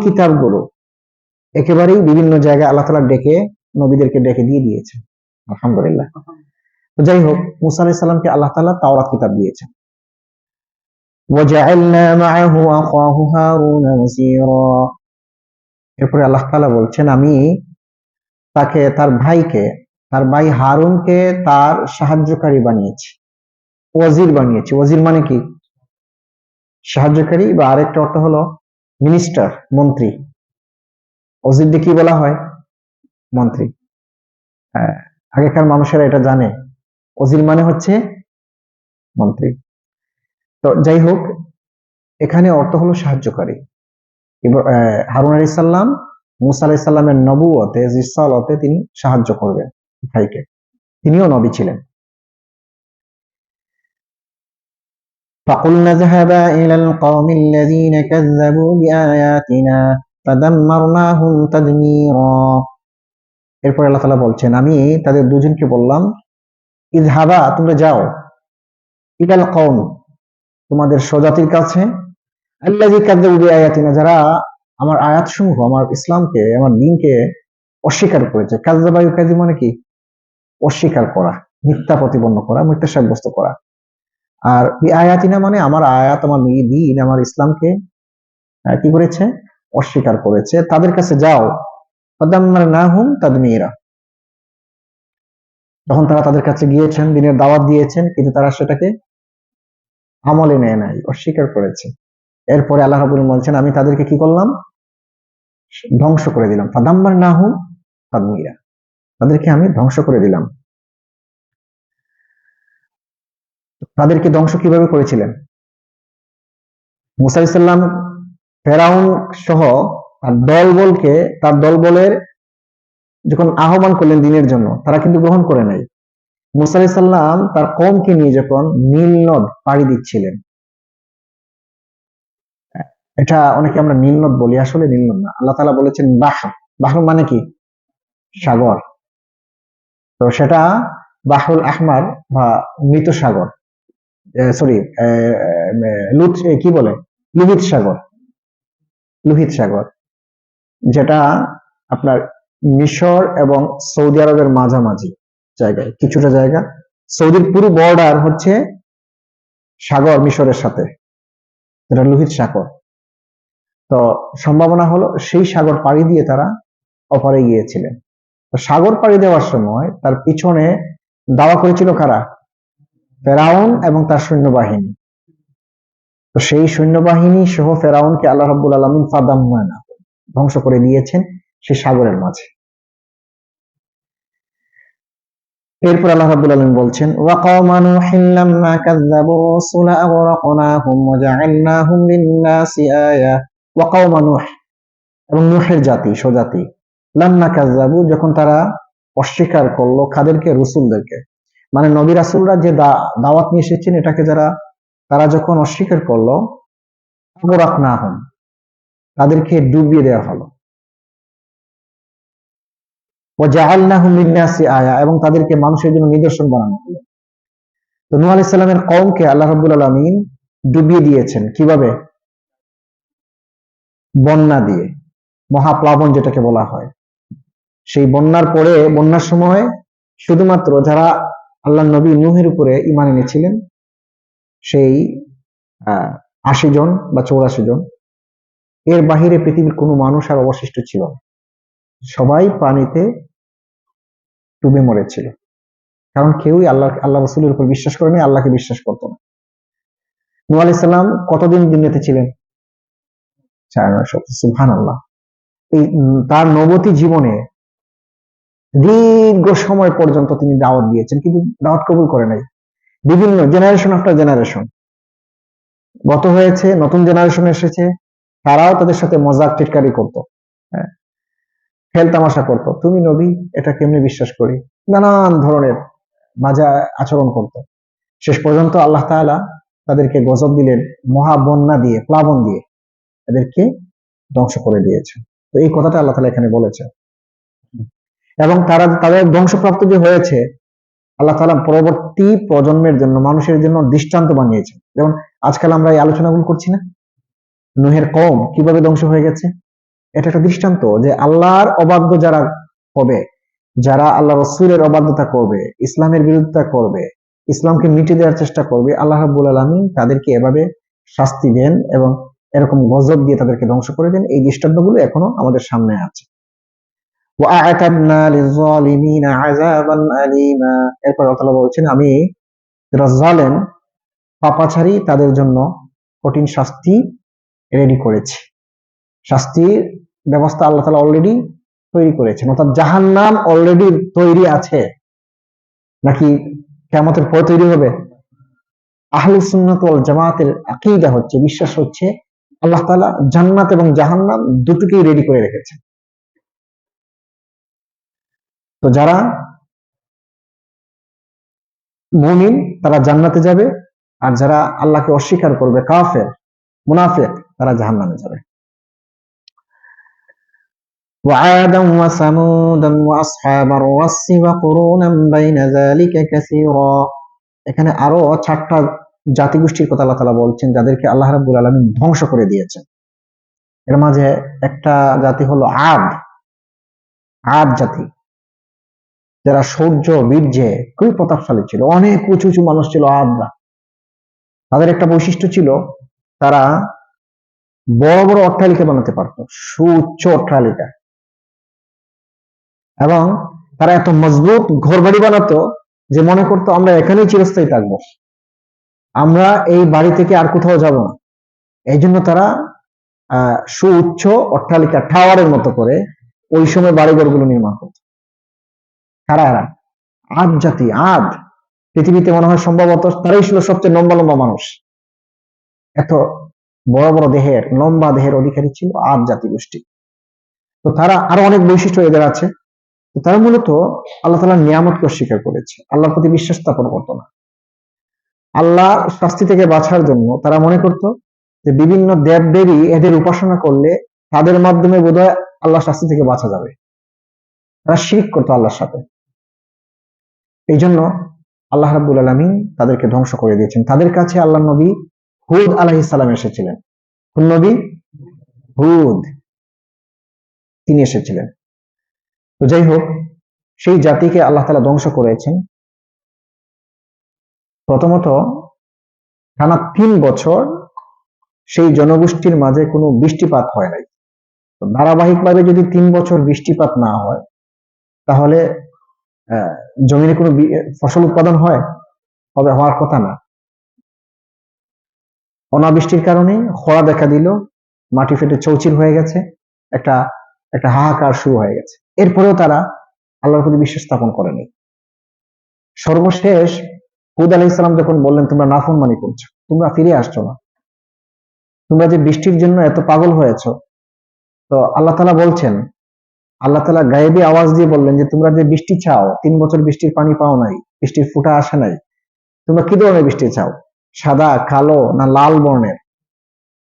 কিতাবগুলো একেবারেই বিভিন্ন জায়গায় আল্লাহ তালা ডেকে নবীদেরকে ডেকে দিয়ে দিয়েছে। আলহামদুলিল্লাহ। যাই হোক, মুসা আলাহ সাল্লামকে আল্লাহ তালা তাওরাত কিতাব দিয়েছে। এরপরে আল্লাহ তালা বলছেন, আমি তাকে, তার ভাইকে, তার ভাই হারুনকে তার সাহায্যকারী বানিয়েছি। ওয়াজির বানিয়েছি। ওয়াজির মানে কি? সাহায্যকারী বা আরেকটা অর্থ হলো মিনিস্টার মন্ত্রী। দিয়ে কি বলা হয়? মন্ত্রী। হ্যাঁ, আগেকার মানুষেরা এটা জানে। ওজির মানে হচ্ছে মন্ত্রী। তো যাই হোক এখানে অর্থ হলো সাহায্যকারী। হারুন আলী সাল্লাম মুসা আলাহি সাল্লামের নবুয়তে জিসালতে তিনি সাহায্য করবেন ভাইকে। তিনিও নবী ছিলেন। فقلنا اذهبا إلى القوم الذين كذبوا بآياتنا فدمرناهم تدميرا এরপর আল্লাহ তাআলা বলছেন আমি তাদের দুজনকে বললাম ইজহাবা তোমরা যাও ইলাল কওম তোমাদের স্বজাতির কাছে আল্লাযী কাযযাবু বিআয়াতিনা যারা আমার আয়াতসমূহ আমার ইসলামকে আমার দ্বীনকে অস্বীকার করেছে কাযযাবা ইউকাযিব মানে কি অস্বীকার করা মিথ্যা প্রতিপন্ন করা মিথ্যা সাব্যস্ত করা আর বিআয়াতিনা মানে আমার আয়াত, আমার দ্বীন আমার ইসলামকে কি করেছে? অস্বীকার করেছে। তাদের কাছে যাও। ফাদাম্মারনাহুম তাদমীরা। যখন তারা তাদের কাছে গিয়েছেন, দিনের দাওয়াত দিয়েছেন, কিন্তু তারা সেটাকে আমলে নেয় নাই, অস্বীকার করেছে। এরপরে আল্লাহ রাবুল বলছেন, আমি তাদেরকে কি করলাম? ধ্বংস করে দিলাম। ফাদাম্বার নাহু ফাদমিরা তাদেরকে আমি ধ্বংস করে দিলাম। তাদেরকে ধ্বংস কীভাবে করেছিলেন? মুসা ইসাল্লাম ফেরাউন সহ তার দলবলকে, তার দলবলের যখন আহ্বান করলেন দিনের জন্য, তারা কিন্তু গ্রহণ করে নাই। মুসা আলাইহিস সাল্লাম তার কমকে নিয়ে যখন নীল নদ পাড়ি দিচ্ছিলেন। এটা অনেকে আমরা নীল নদ বলি, আসলে নীল নদ না। আল্লাহ তাআলা বলেছেন বাহর। বাহর মানে কি? সাগর। তো সেটা বাহরুল আহমার বা মৃত সাগর। সরি লুত কি বলে? লোহিত সাগর। লোহিত সাগর, যেটা আপনার মিশর এবং সৌদি আরবের মাঝামাঝি জায়গায়, কিছুটা জায়গা। সৌদির পুরো বর্ডার হচ্ছে সাগর মিশরের সাথে, যেটা লোহিত সাগর। তো সম্ভাবনা হলো সেই সাগর পাড়ি দিয়ে তারা অপারে গিয়েছিলেন। সাগর পাড়ি দেওয়ার সময় তার পিছনে দাওয়া করেছিল কারা? ফেরাউন এবং তার সৈন্যবাহিনী। তো সেই সৈন্যবাহিনী সহ ফেরাউনকে আল্লাহ রাব্বুল আলামিন ফাদাম্মানা ধ্বংস করে দিয়েছেন সে সাগরের মাঝে। এরপর আল্লাহ রাব্বুল আলামিন বলছেন এবং নূহের জাতি, স্বজাতি। লাম্মা কাযযাবু যখন তারা অস্বীকার করল কাদেরকে রসুলদেরকে মানে নবী রাসূলরা যে দাওয়াত নিয়ে এসেছেন, এটাকে যারা তারা যখন অস্বীকার করল আগরাকনাহুম তাদেরকে ডুবিয়ে দেওয়া হলো। ওয়াজআলনাহুম লিন-নাসি আয়া, এবং তাদেরকে মানুষের জন্য নিদর্শন বানানো হলো। তো নূহ আলাইহিস সালামের কওমকে আল্লাহ রাব্বুল আলামিন ডুবিয়ে দিয়েছেন। কীভাবে? বন্যা দিয়ে, মহাপ্লাবন যেটাকে বলা হয়। সেই বন্যার পরে, বন্যার সময় শুধুমাত্র যারা আল্লাহ নবী নূহের উপরে ঈমান এনেছিলেন। সেই আহ, জন বা চৌরাশি জন। এর বাহিরে পৃথিবীর কোনো মানুষ আর অবশিষ্ট ছিল সবাই পানিতে ডুবে মরেছিল। কারণ কেউই আল্লাহ আল্লাহ রসুলের উপর বিশ্বাস করেনি আল্লাহকে বিশ্বাস করতো না। নূহ আলাইহিস সালাম কতদিন দুনিয়াতে ছিলেন? নয় সুবহান আল্লাহ এই তার নবতী জীবনে দীর্ঘ সময় পর্যন্ত তিনি দাওয়াত দিয়েছেন, কিন্তু দাওয়াত কবুল করে নাই। বিভিন্ন জেনারেশন আফটার জেনারেশন গত হয়েছে, নতুন জেনারেশন এসেছে, তারাও তাদের সাথে মজাক টিটকারি করত। হ্যাঁ। খেল তামাশা করত। তুমি নবী, এটা কেমনি বিশ্বাস করি? নানান ধরনের মাজা আচরণ করত। শেষ পর্যন্ত আল্লাহ তাআলা তাদেরকে গজব দিলেন, মহা বন্যা দিয়ে, প্লাবন দিয়ে, তাদেরকে ধ্বংস করে দিয়েছে তো এই কথাটা আল্লাহ তাআলা এখানে বলেছে এবং তারা তাদের ধ্বংসপ্রাপ্ত যে হয়েছে, আল্লাহ তাআলা পরবর্তী প্রজন্মের জন্য, মানুষের জন্য দৃষ্টান্ত বানিয়েছে যেমন আজকাল আমরা এই আলোচনাগুলো করছি না? নুহের কম কীভাবে ধ্বংস হয়ে গেছে? এটা একটা দৃষ্টান্ত যে আল্লাহর অবাধ্য যারা হবে, যারা আল্লাহ রসুলের অবাধ্যতা করবে, ইসলামের বিরোধিতা করবে, ইসলামকে মিটে দেওয়ার চেষ্টা করবে, আল্লাহ রাব্বুল আলামিন তাদেরকে এভাবে শাস্তি দেন এবং এরকম গজব দিয়ে তাদেরকে ধ্বংস করে দেন, এই দৃষ্টান্তগুলো এখনও আমাদের সামনে আছে। বলছেন, আমি যারা পাপাচারী, তাদের জন্য কঠিন শাস্তি রেডি করেছি। শাস্তির ব্যবস্থা আল্লাহ তাআলা অলরেডি তৈরি করেছেন। অর্থাৎ জাহান্নাম অলরেডি তৈরি আছে। নাকি কেমতের পরে তৈরি হবে? আহলুস সুন্নাত ওয়াল জামাতের আকীদা হচ্ছে, বিশ্বাস হচ্ছে আল্লাহ তাআলা জান্নাত এবং জাহান্নাম দুটোকেই রেডি করে রেখেছেন। তো যারা মুমিন তারা জান্নাতে যাবে আর যারা আল্লাহকে অস্বীকার করবে কাফের মুনাফিক তারা জাহান্নামে যাবে وعادا وثمودا واصحاب الرس وقرونا بين ذلك كثيرا এখানে আরো চারটা জাতিগোষ্ঠীর কথা আল্লাহ তাআলা বলছেন যাদেরকে আল্লাহ রাব্বুল আলামিন ধ্বংস করে দিয়েছেন এর মাঝে একটা জাতি হলো আদ আদ জাতি যারা সৌর্য, বীর্যে খুবই প্রতাপশালী ছিল, অনেক উঁচু উঁচু মানুষ ছিল আদরা। তাদের একটা বৈশিষ্ট্য ছিল, তারা বড় বড় অট্টালিকা বানাতে পারত, সুউচ্চ অট্টালিকা। এবং তারা এত মজবুত ঘর বাড়ি বানাতো যে মনে করতো, আমরা এখানেই চিরস্থায়ী থাকব। আমরা এই বাড়ি থেকে আর কোথাও যাব না। এই জন্য তারা, আহ, সুউচ্চ অট্টালিকা টাওয়ারের মতো করে ওই সময় বাড়িঘরগুলো নির্মাণ করত। কারা, এরা? আদ জাতি, আদ। পৃথিবীতে মনে হয় সম্ভবত তারাই ছিল সবচেয়ে লম্বা লম্বা মানুষ। এত বড় বড় দেহের, লম্বা দেহের অধিকারী ছিল আদ জাতি গোষ্ঠী তো তারা আরও অনেক বৈশিষ্ট্য এদের আছে। তো তারা মূলত আল্লাহ তালার নিয়ামতকে অস্বীকার করেছে। আল্লাহর প্রতি বিশ্বাস স্থাপন করতো না। আল্লাহ শাস্তি থেকে বাঁচার জন্য তারা মনে করত যে বিভিন্ন দেব দেবী এদের উপাসনা করলে তাদের মাধ্যমে বোধহয় আল্লাহ শাস্তি থেকে বাঁচা যাবে। তারা শিরিক করতো আল্লাহর সাথে। এই জন্য আল্লাহ রাব্বুল আলমিন তাদেরকে ধ্বংস করে দিয়েছেন। তাদের কাছে আল্লাহ নবী হুদ আলাহি সালাম এসেছিলেন। কোন নবী? হুদ। তিনি এসেছিলেন। তো যাই হোক, সেই জাতিকে আল্লাহ তালা ধ্বংস করেছেন। প্রথমত টানা তিন বছর সেই জনগোষ্ঠীর মাঝে কোনো বৃষ্টিপাত হয় নাই। ধারাবাহিকভাবে যদি তিন বছর বৃষ্টিপাত না হয়, তাহলে জমিনে কোনো ফসল উৎপাদন হয়? হবে হওয়ার কথা না। অনাবৃষ্টির কারণে খরা দেখা দিল, মাটি ফেটে চৌচির হয়ে গেছে, একটা একটা হাহাকার শুরু হয়ে গেছে। এরপরেও তারা আল্লাহর প্রতি বিশ্বাস স্থাপন করেনি। সর্বশেষ হুদ আলাহ ইসলাম যখন বললেন, তোমরা নাফরমানি করছ, তোমরা ফিরে আসছো না। তোমরা যে বৃষ্টির জন্য এত পাগল হয়েছ। তো আল্লাহ তালা বলছেন আল্লাহ তালা গায়েবী আওয়াজ দিয়ে বললেন যে, তোমরা যে বৃষ্টি চাও তিন বছর বৃষ্টির পানি পাও নাই, বৃষ্টির ফুটা আসে নাই, তোমরা কি ধরনের বৃষ্টি চাও সাদা, কালো না লাল বর্ণের?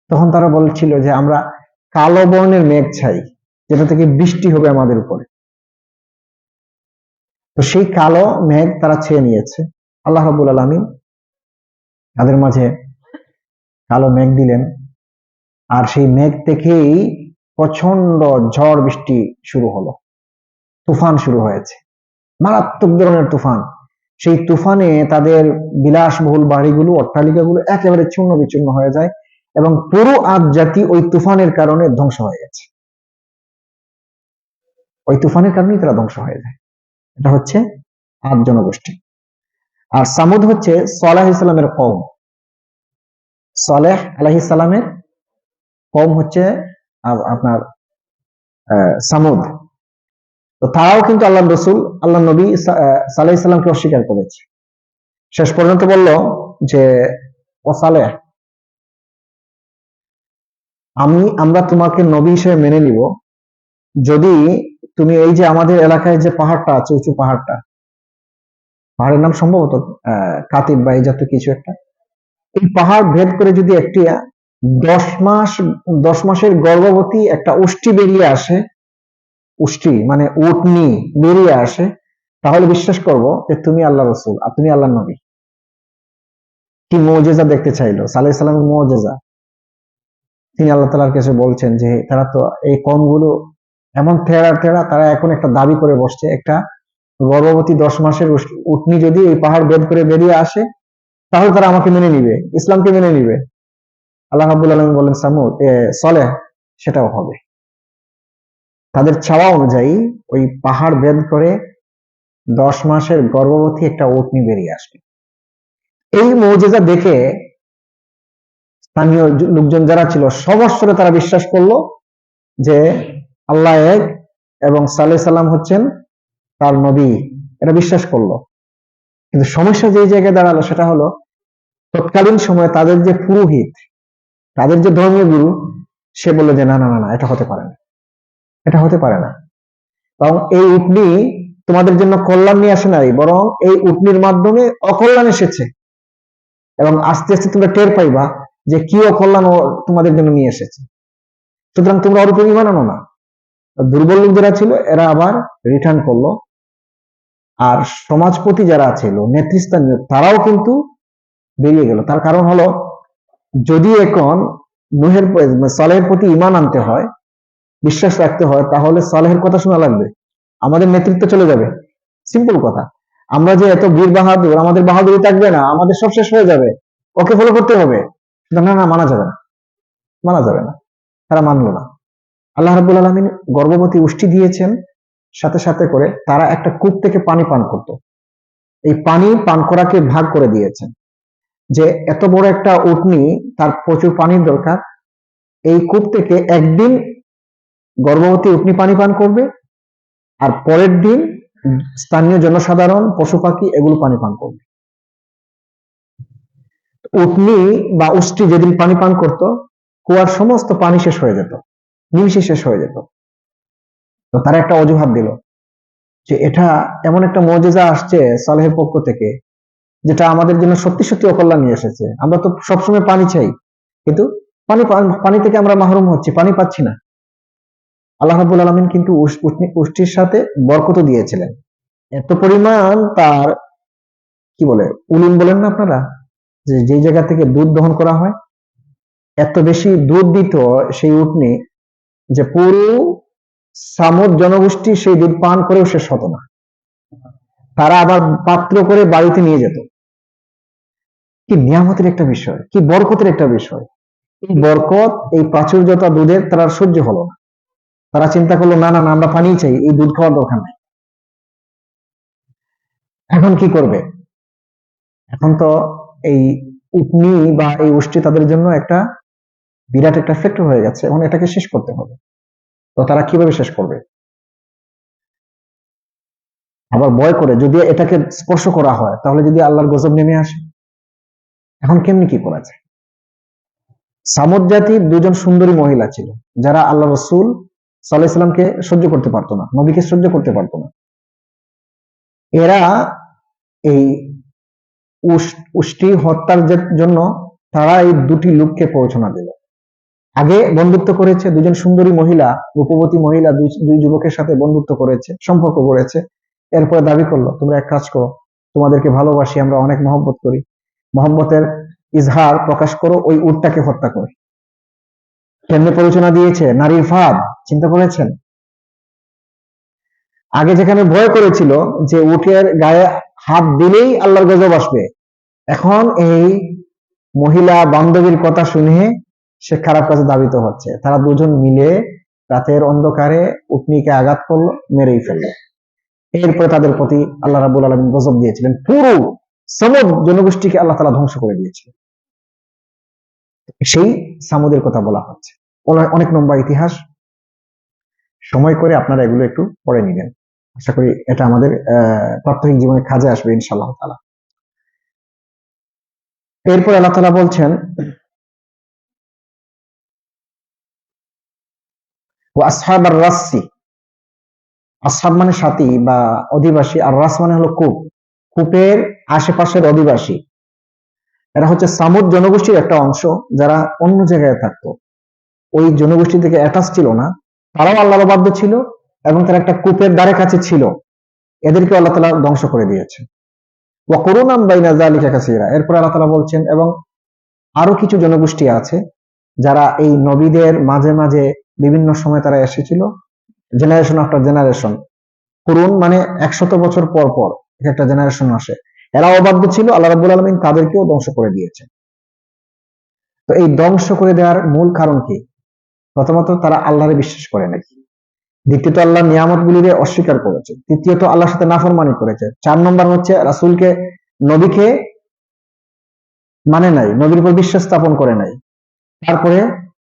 তখন তারা বলছিল যে, আমরা কালো বর্ণের মেঘ চাই যেটা থেকে বৃষ্টি হবে আমাদের উপরে। তো সেই কালো মেঘ তারা ছেয়ে নিয়েছে। আল্লাহ রাবুল আলমিন তাদের মাঝে কালো মেঘ দিলেন। আর সেই মেঘ থেকেই প্রচণ্ড ঝড় বৃষ্টি শুরু হলো। তুফান শুরু হয়েছে। মারাত্মক ধরনের তুফান। সেই তুফানে তাদের বিলাসবহুল বাড়িগুলো, অট্টালিকাগুলো একেবারে চূর্ণ বিচূর্ণ হয়ে যায় এবং পুরো আদ জাতি ওই তুফানের কারণে ধ্বংস হয়ে গেছে। ওই তুফানের কারণেই তারা ধ্বংস হয়ে যায়। এটা হচ্ছে আদ জনগোষ্ঠী। আর সামুদ হচ্ছে সালাহ ইসলামের কম সালেহ আলাহি সালামের কম হচ্ছে আপনার সামুদ। তো তারাও কিন্তু আল্লাহ রসুল আল্লাহ নবী সা- আহ, ইসলামকে অস্বীকার করেছে। শেষ পর্যন্ত বলল যে ও সালেহ আমি আমরা তোমাকে নবী হিসেবে মেনে নিব। যদি তুমি এই যে আমাদের এলাকায় যে পাহাড়টা আছে উঁচু পাহাড়টা পাহাড়ের নাম সম্ভবত আহ কাতিব বা এই জাতীয় কিছু একটা এই পাহাড় ভেদ করে যদি একটি দশ মাস, দশ মাসের গর্ভবতী একটা উষ্টি বেরিয়ে আসে, উষ্টি মানে উটনি বেরিয়ে আসে, তাহলে বিশ্বাস করব যে তুমি আল্লাহ রসুল, আর তুমি আল্লাহ নবী। কি মৌজেজা দেখতে চাইলো? সালাই সালামের মৌজেজা। তিনি আল্লাহ তালার কাছে বলছেন যে তারা তো এই কমগুলো এমন তেরা তেরা তারা এখন একটা দাবি করে বসছে, একটা গর্ভবতী দশ মাসের উটনি যদি এই পাহাড় বেদ করে বেরিয়ে আসে, তাহলে তারা আমাকে মেনে নিবে, ইসলামকে মেনে নিবে। আল্লাহ রাবুল আলম বলেন, সামুদ সলে সেটাও হবে। তাদের চাওয়া অনুযায়ী ওই পাহাড় বেদ করে দশ মাসের গর্ভবতী একটা উটনি বেরিয়ে আসবে। এই মৌজেজা দেখে স্থানীয় লোকজন যারা ছিল সবস্বরে তারা বিশ্বাস করল যে আল্লাহ এক এবং সালে সাল্লাম হচ্ছেন তার নবী। এটা বিশ্বাস করল। কিন্তু সমস্যা যে জায়গায় দাঁড়াল সেটা হলো, তৎকালীন সময়ে তাদের যে পুরোহিত তাদের যে ধর্মীয় গুরু, সে বলল যে, না না না এটা হতে পারে না। এটা হতে পারে না। এবং এই উটনি তোমাদের জন্য কল্যাণ নিয়ে আসে নাই, বরং এই উটনির মাধ্যমে অকল্যাণ এসেছে। এবং আস্তে আস্তে তোমরা টের পাইবা যে কি অকল্যাণ তোমাদের জন্য নিয়ে এসেছে। সুতরাং তোমরা ওর উপর আনো না। দুর্বল লোক যারা ছিল, এরা আবার রিটার্ন করল। আর সমাজপতি যারা ছিল, নেতৃস্থানীয়, তারাও কিন্তু বেরিয়ে গেল। তার কারণ হলো যদি এখন নুহের সালেহের প্রতি ইমান আনতে হয়, বিশ্বাস রাখতে হয়, তাহলে সালেহের কথা শোনা লাগবে। আমাদের নেতৃত্ব চলে যাবে। সিম্পল কথা। আমরা যে এত বীর বাহাদুর, আমাদের বাহাদুরি থাকবে না, আমাদের সব শেষ হয়ে যাবে। ওকে ফলো করতে হবে। না না না, মানা যাবে না। মানা যাবে না। তারা মানলো না। আল্লাহ রাবুল আলমিন গর্ভবতী উষ্টি দিয়েছেন, সাথে সাথে করে তারা একটা কূপ থেকে পানি পান করত। এই পানি পান করাকে ভাগ করে দিয়েছেন। যে এত বড় একটা উটনি, তার প্রচুর পানির দরকার। এই কূপ থেকে একদিন গর্ভবতী উটনি পানি পান করবে, আর পরের দিন স্থানীয় জনসাধারণ, পশু পাখি এগুলো পানি পান করবে। উটনি বা উষ্টি যেদিন পানি পান করত, কুয়ার সমস্ত পানি শেষ হয়ে যেত নিমিশে শেষ হয়ে যেত। তো তারা একটা অজুহাত দিল যে, এটা এমন একটা মজেজা আসছে সালেহের পক্ষ থেকে যেটা আমাদের জন্য সত্যি সত্যি অকল্যাণ নিয়ে এসেছে। আমরা তো সবসময় পানি চাই, কিন্তু পানি পানি থেকে আমরা মাহরুম হচ্ছি, পানি পাচ্ছি না। আল্লাহ রাবুল আলমিন কিন্তু পুষ্টির সাথে বরকত দিয়েছিলেন। এত পরিমাণ তার, কি বলে উলুন বলেন না আপনারা? যে যে জায়গা থেকে দুধ দহন করা হয়, এত বেশি দুধ দিত সেই উটনি যে পুরো সামুদ জনগোষ্ঠী সেই দুধ পান করেও শেষ হতো না। তারা আবার পাত্র করে বাড়িতে নিয়ে যেত। কি নিয়ামতের একটা বিষয়, কি বরকতের একটা বিষয়। এই বরকত, এই প্রাচুর্যতা দুধের তারা সহ্য হলো না। তারা চিন্তা করল, না না আমরা পানি চাই, এই দুধ খাওয়ার দরকার নাই। এখন কি করবে? এখন তো এই উটনি বা এই উষ্টি তাদের জন্য একটা বিরাট একটা ফ্যাক্টর হয়ে গেছে। এখন এটাকে শেষ করতে হবে। তো তারা কীভাবে শেষ করবে? আবার ভয় করে যদি এটাকে স্পর্শ করা হয়, তাহলে যদি আল্লাহর গজব নেমে আসে? এখন কেমনি কি করা যায়? সামুদ জাতির দুজন সুন্দরী মহিলা ছিল, যারা আল্লাহ রসুল সাল্লাহ ইসলামকে সহ্য করতে পারতো না, নবীকে সহ্য করতে পারতো না। এরা এই উষ্টি হত্যার জন্য তারা এই দুটি লোককে প্ররোচনা দিল। আগে বন্ধুত্ব করেছে দুজন সুন্দরী মহিলা, রূপবতী মহিলা দুই যুবকের সাথে বন্ধুত্ব করেছে, সম্পর্ক করেছে এরপরে দাবি করল, তোমরা এক কাজ করো, তোমাদেরকে ভালোবাসি, আমরা অনেক মহব্বত করি। মহব্বতের ইজহার প্রকাশ করো, ওই উটটাকে হত্যা করে। কেমনে প্ররোচনা দিয়েছে? নারীর ফাঁদ চিন্তা করেছেন? আগে যেখানে ভয় করেছিল যে উটের গায়ে হাত দিলেই আল্লাহর গজব আসবে, এখন এই মহিলা বান্ধবীর কথা শুনে সে খারাপ কাজে দাবিত হচ্ছে। তারা দুজন মিলে রাতের অন্ধকারে উটনিকে আঘাত করল, মেরেই ফেলল। এরপরে তাদের প্রতি আল্লাহ রাবুল আলমিন গজব দিয়েছিলেন। পুরো সমদ জনগোষ্ঠীকে আল্লাহ তালা ধ্বংস করে দিয়েছিলেন। সেই সামুদের কথা বলা হচ্ছে। অনেক লম্বা ইতিহাস। সময় করে আপনারা এগুলো একটু পড়ে নিবেন। আশা করি এটা আমাদের প্রাত্যহিক জীবনে কাজে আসবে ইনশাআল্লাহ তালা এরপর আল্লাহ তালা বলছেন ও আসহাব আর রাসি আসহাব মানে সাথী বা অধিবাসী, আর রাস মানে হলো কূপ। কূপের আশেপাশের অধিবাসী। এরা হচ্ছে সামুদ জনগোষ্ঠীর একটা অংশ, যারা অন্য জায়গায় থাকতো। ওই জনগোষ্ঠী থেকে অ্যাটাচ ছিল না। তারাও আল্লাহর বাধ্য ছিল এবং তারা একটা কূপের দ্বারে কাছে ছিল। এদেরকে আল্লাহ তালা ধ্বংস করে দিয়েছে। ও করুণাম বাইনা জালিকা কাসিরা। এরপর আল্লাহ তালা বলছেন, এবং আরও কিছু জনগোষ্ঠী আছে, যারা এই নবীদের মাঝে মাঝে বিভিন্ন সময় তারা এসেছিল। জেনারেশন আফটার জেনারেশন করুন মানে একশত বছর পর পর একটা জেনারেশন আসে। এরা অবাধ্য ছিল, আল্লাহ রাব্বুল আলমিন তাদেরকেও ধ্বংস করে দিয়েছে। তো এই ধ্বংস করে দেওয়ার মূল কারণ কি? প্রথমত তারা আল্লাহরে বিশ্বাস করে নাই। দ্বিতীয়ত আল্লাহ নিয়ামত গুলিরে অস্বীকার করেছে। তৃতীয়ত আল্লাহর সাথে নাফরমানি করেছে। চার নম্বর হচ্ছে রাসুলকে নবীকে মানে নাই, নবীর উপর বিশ্বাস স্থাপন করে নাই। তারপরে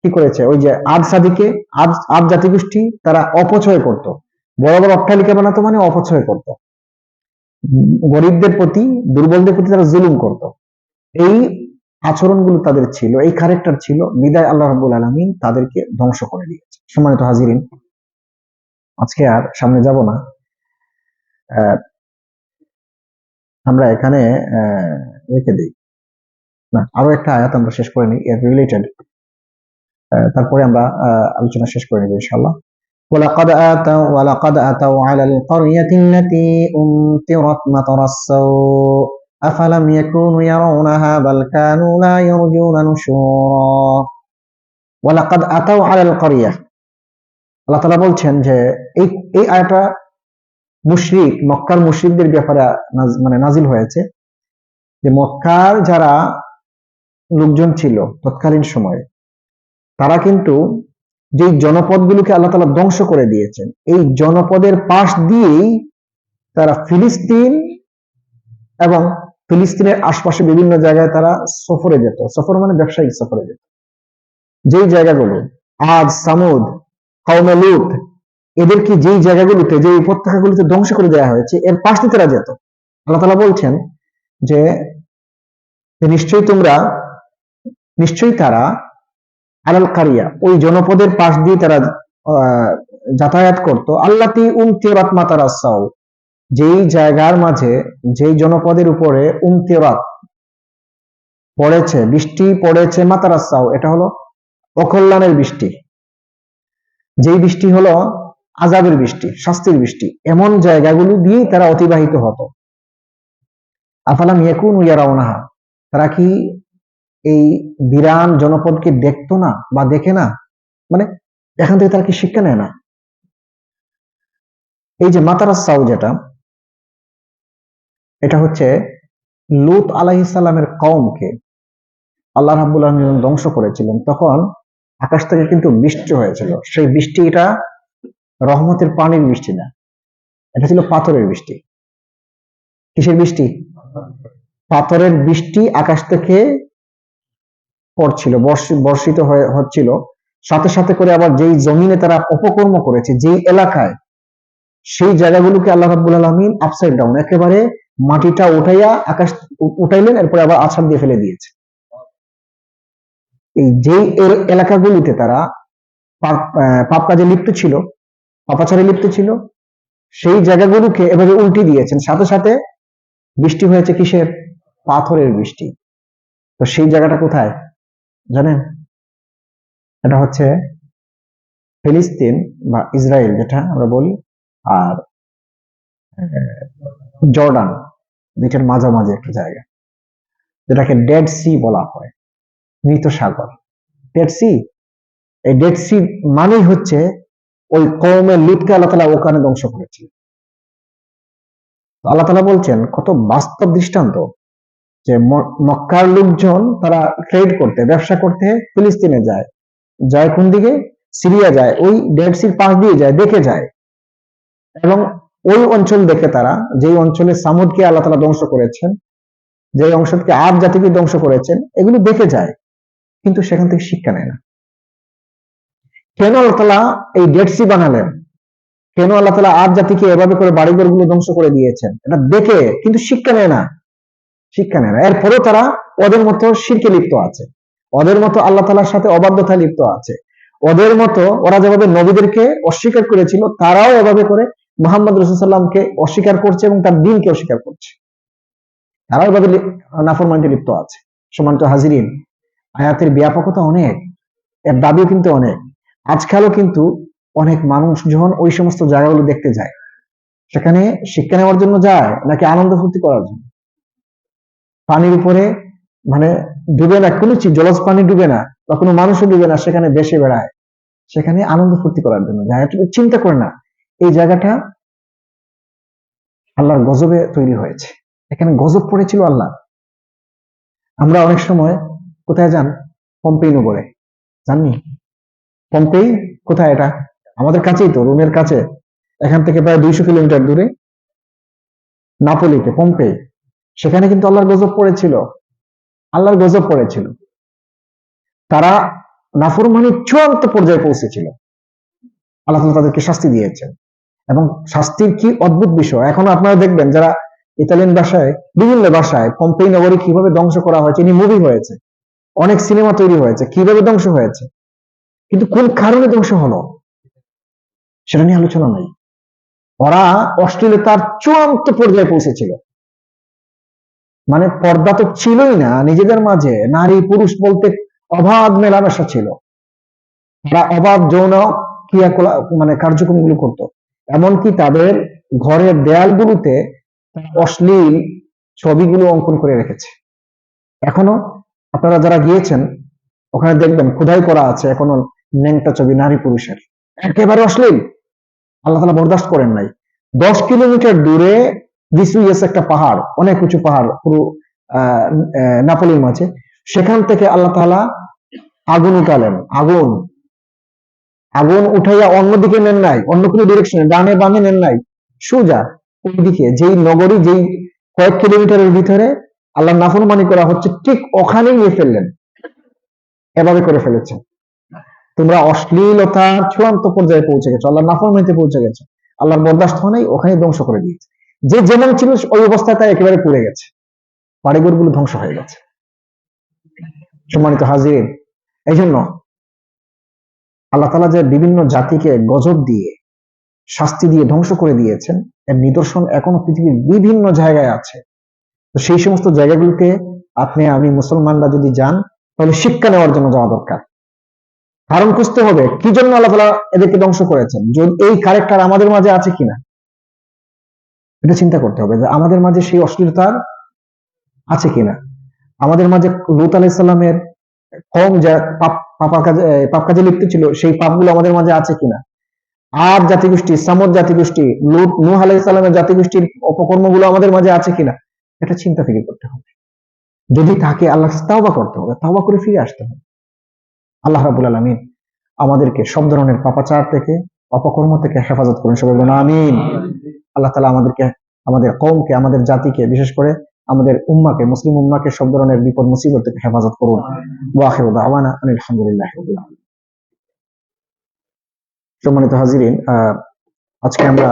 কি করেছে? ওই যে আদ সাদিকে আদ আদ জাতিগোষ্ঠী তারা অপচয় করত। বড় বড় অট্টালিকা বানাতো মানে অপচয় করত। গরিবদের প্রতি, দুর্বলদের প্রতি তারা জুলুম করত। এই আচরণগুলো তাদের ছিল, এই ক্যারেক্টার ছিল, বিদায় আল্লাহ রাব্বুল আলামিন তাদেরকে ধ্বংস করে দিয়েছে। সম্মানিত হাজিরিন, আজকে আর সামনে যাব না। আমরা এখানে রেখে দিই। না, আরও একটা আয়াত আমরা শেষ করে নিই, এর রিলেটেড তারপরে আমরা আহ, আলোচনা শেষ করে নেব ইনশাআল্লাহ ولقد آتوا ولقد أتوا على القرية التي أمطرت مطر السوء أفلم يكونوا يرونها بل كانوا لا يرجون نشورا ولقد أتوا على القرية আল্লাহ তাআলা বলছেন যে এই এই আয়াতটা মুশরিক মক্কার মুশরিকদের ব্যাপারে নাজ- মানে নাজিল হয়েছে যে মক্কার যারা লোকজন ছিল তৎকালীন সময়ে তারা কিন্তু যে জনপদগুলোকে আল্লাহ তাআলা ধ্বংস করে দিয়েছেন, এই জনপদের পাশ দিয়েই তারা ফিলিস্তিন এবং ফিলিস্তিনের আশপাশে বিভিন্ন জায়গায় তারা সফরে যেত। সফর মানে ব্যবসায়িক সফরে যেত। যেই জায়গাগুলো আজ সামুদ, কওমে এদেরকে যেই জায়গাগুলোতে যে উপত্যকাগুলোতে ধ্বংস করে দেওয়া হয়েছে, এর পাশ দিয়ে তারা যেত। আল্লাহ তাআলা বলছেন যে নিশ্চয়ই তোমরা, নিশ্চয়ই তারা আলাল কারিয়া, ওই জনপদের পাশ দিয়ে তারা যাতায়াত করত। আল্লাতি উমতিরাত মাতারাসাও যেই জায়গার মাঝে, যেই জনপদের উপরে উমতিরাত পড়েছে, বৃষ্টি পড়েছে মাতারাসাও এটা হলো অকল্যাণের বৃষ্টি। যেই বৃষ্টি হলো আজাবের বৃষ্টি, শাস্তির বৃষ্টি, এমন জায়গাগুলো দিয়েই তারা অতিবাহিত হতো। আফালাম ইয়াকুন ইয়ারাউনাহা, তারা কি এই বিরান জনপদকে দেখতো না বা দেখে না? মানে এখান থেকে তারা কি শিক্ষা নেয় না? এই যে মাতারাসাউ যেটা, এটা হচ্ছে লুত আলাইসাল্লামের কওমকে আল্লাহ রাব্বুল আলামিন যখন ধ্বংস করেছিলেন, তখন আকাশ থেকে কিন্তু বৃষ্টি হয়েছিল। সেই বৃষ্টি এটা রহমতের পানির বৃষ্টি না, এটা ছিল পাথরের বৃষ্টি। কিসের বৃষ্টি? পাথরের বৃষ্টি আকাশ থেকে পড়ছিল বর্ষিত হয়ে, হচ্ছিল। সাথে সাথে করে আবার যেই জমিনে তারা অপকর্ম করেছে, যেই এলাকায়, সেই জায়গাগুলোকে আল্লাহ রাব্বুল আলামিন আপসাইড ডাউন একেবারে মাটিটা উঠাইয়া আকাশ উঠাইলেন, এরপরে আবার আছাড় দিয়ে ফেলে দিয়েছে। এই যেই এলাকাগুলিতে তারা পাপ কাজে লিপ্ত ছিল, পাপাচারে লিপ্ত ছিল, সেই জায়গাগুলোকে এভাবে উল্টি দিয়েছেন। সাথে সাথে বৃষ্টি হয়েছে কিসের? পাথরের বৃষ্টি। তো সেই জায়গাটা কোথায়? জানেন? এটা হচ্ছে ফিলিস্তিন বা ইসরায়েল যেটা আমরা বলি, আর জর্ডান দুইটার মাঝামাঝি একটা জায়গা। যেটাকে ডেড সি বলা হয়, মৃত সাগর। Dead sea? এই ডেড সি মানেই হচ্ছে ওই কৌমের লুটকে আল্লাহ তালা ওখানে ধ্বংস করেছিল আল্লাহ তালা বলছেন, কত বাস্তব দৃষ্টান্ত যে মক্কার লোকজন তারা ট্রেড করতে, ব্যবসা করতে ফিলিস্তিনে যায়। যায় কোন দিকে? সিরিয়া যায়। ওই ডেড সির পাশ দিয়ে যায়, দেখে যায়। এবং ওই অঞ্চল দেখে তারা, যেই অঞ্চলে সামুদকে আল্লাহ তালা ধ্বংস করেছেন যে অংশকে আব জাতিকে ধ্বংস করেছেন, এগুলো দেখে যায়। কিন্তু সেখান থেকে শিক্ষা নেয় না। কেন আল্লাহ তালা এই ডেড সি বানালেন? কেন আল্লাহ তালা আব জাতিকে এভাবে করে বাড়িঘরগুলো ধ্বংস করে দিয়েছেন? এটা দেখে, কিন্তু শিক্ষা নেয় না। শিক্ষা নেয় না। এরপরেও তারা ওদের মতো শিরকে লিপ্ত আছে। ওদের মতো আল্লাহ তালার সাথে অবাধ্যতায় লিপ্ত আছে। ওদের মতো ওরা যেভাবে নবীদেরকে অস্বীকার করেছিল, তারাও এভাবে করে মোহাম্মদ রসুল্লামকে অস্বীকার করছে এবং তার দিনকে অস্বীকার করছে। তারাও এভাবে নাফরমানিতে লিপ্ত আছে। সমান্ত হাজিরিন, আয়াতের ব্যাপকতা অনেক, এর দাবিও কিন্তু অনেক। আজকালও কিন্তু অনেক মানুষ যখন ওই সমস্ত জায়গাগুলো দেখতে যায়, সেখানে শিক্ষা নেওয়ার জন্য যায় নাকি আনন্দ ফুর্তি করার জন্য? পানির উপরে মানে ডুবে না, কোনো জলজ পানি ডুবে না বা কোনো মানুষও ডুবে না, সেখানে বেশি বেড়ায়। সেখানে আনন্দ ফুর্তি করার জন্য জায়গাটা চিন্তা করে না, এই জায়গাটা আল্লাহর গজবে তৈরি হয়েছে। এখানে গজব পড়েছিল আল্লাহ। আমরা অনেক সময় কোথায় যান? পম্পেই নগরে জাননি? পম্পেই? কোথায় এটা? আমাদের কাছেই তো, রুমের কাছে। এখান থেকে প্রায় দুইশো কিলোমিটার দূরে। নাপোলিতে পম্পে সেখানে কিন্তু আল্লাহর গজব পড়েছিল। আল্লাহর গজব পড়েছিল। তারা নাফরমানির চূড়ান্ত পর্যায়ে পৌঁছেছিল। আল্লাহ তাদেরকে শাস্তি দিয়েছেন। এবং শাস্তির কি অদ্ভুত বিষয়? এখন আপনারা দেখবেন যারা ইতালিয়ান ভাষায়, বিভিন্ন ভাষায় পম্পেই নগরী কীভাবে ধ্বংস করা হয়েছে ইনি মুভি হয়েছে, অনেক সিনেমা তৈরি হয়েছে, কীভাবে ধ্বংস হয়েছে, কিন্তু কোন কারণে ধ্বংস হলো? সেটা নিয়ে আলোচনা নাই। ওরা অশ্লীলতার চূড়ান্ত পর্যায়ে পৌঁছেছিল। মানে পর্দা তো ছিলই না, নিজেদের মাঝে। নারী পুরুষ বলতে অবাধ মেলামেশা ছিল। তারা অবাধ যৌন ক্রিয়াকলাপ মানে কার্যক্রমগুলো করত। এমনকি তাদের ঘরের দেয়ালগুলোতে অশ্লীল ছবিগুলো অঙ্কন করে রেখেছে। এখনও আপনারা যারা গিয়েছেন, ওখানে দেখবেন খোদাই করা আছে এখনও ন্যাংটা ছবি নারী পুরুষের। একেবারে অশ্লীল। আল্লাহ তালা বরদাস্ত করেন নাই। দশ কিলোমিটার দূরে ভিসুইয়াস একটা পাহাড়, অনেক উঁচু পাহাড়, পুরো নাপোলির মাঝে। সেখান থেকে আল্লাহ তাআলা আগুন উঠালেন, আগুন। আগুন উঠাইয়া অন্যদিকে নেন নাই, অন্য কোনো ডিরেকশনে ডানে বামে নেন নাই, সোজা ওইদিকে, যেই নগরী, যেই কয়েক কিলোমিটারের ভিতরে আল্লাহ নাফরমানি করা হচ্ছে, ঠিক ওখানেই নিয়ে ফেললেন। এভাবে করে ফেলেছেন তোমরা অশ্লীলতার চূড়ান্ত পর্যায়ে পৌঁছে গেছো, আল্লাহ নাফরমানিতে পৌঁছে গেছে। আল্লাহর বরদাস্ত হয় নাই ওখানে ধ্বংস করে দিয়েছে। যে যেমন ছিল ওই অবস্থায় তাই একেবারে পুড়ে গেছে। বাড়িঘরগুলো ধ্বংস হয়ে গেছে। সম্মানিত হাজির এই জন্য আল্লাহ তালা যে বিভিন্ন জাতিকে গজব দিয়ে, শাস্তি দিয়ে ধ্বংস করে দিয়েছেন, এর নিদর্শন এখনও পৃথিবীর বিভিন্ন জায়গায় আছে। তো সেই সমস্ত জায়গাগুলোতে আপনি, আমি মুসলমানরা যদি যান, তাহলে শিক্ষা নেওয়ার জন্য যাওয়া দরকার। কারণ খুঁজতে হবে, কি জন্য আল্লাহ তালা এদেরকে ধ্বংস করেছেন? যদি এই ক্যারেক্টার আমাদের মাঝে আছে কিনা? এটা চিন্তা করতে হবে যে আমাদের মাঝে সেই অশ্লীলতার আছে কিনা। আমাদের মাঝে লুত আলাইসাল্লামের কম যা পাপ পাপার কাজে পাপ কাজে লিপ্ত ছিল, সেই পাপগুলো আমাদের মাঝে আছে কিনা। আর জাতিগোষ্ঠী সামদ জাতিগোষ্ঠী, লুত, নূহ আলাইসাল্লামের জাতিগোষ্ঠীর অপকর্মগুলো আমাদের মাঝে আছে কিনা, এটা চিন্তা ফিরে করতে হবে। যদি থাকে আল্লাহ তাওবা করতে হবে, তাওবা করে ফিরে আসতে হবে। আল্লাহ রাবুল আলমিন আমাদেরকে সব ধরনের পাপাচার থেকে, অপকর্ম থেকে হেফাজত করুন সবাই বলুন, আমিন। আল্লাহ তালা আমাদেরকে, আমাদের কমকে আমাদের জাতিকে, বিশেষ করে আমাদের উম্মাকে, মুসলিম উম্মাকে সব ধরনের বিপদ, মুসিবত থেকে হেফাজত করুন আলহামদুলিল্লাহ। সম্মানিত হাজিরিন আজকে আমরা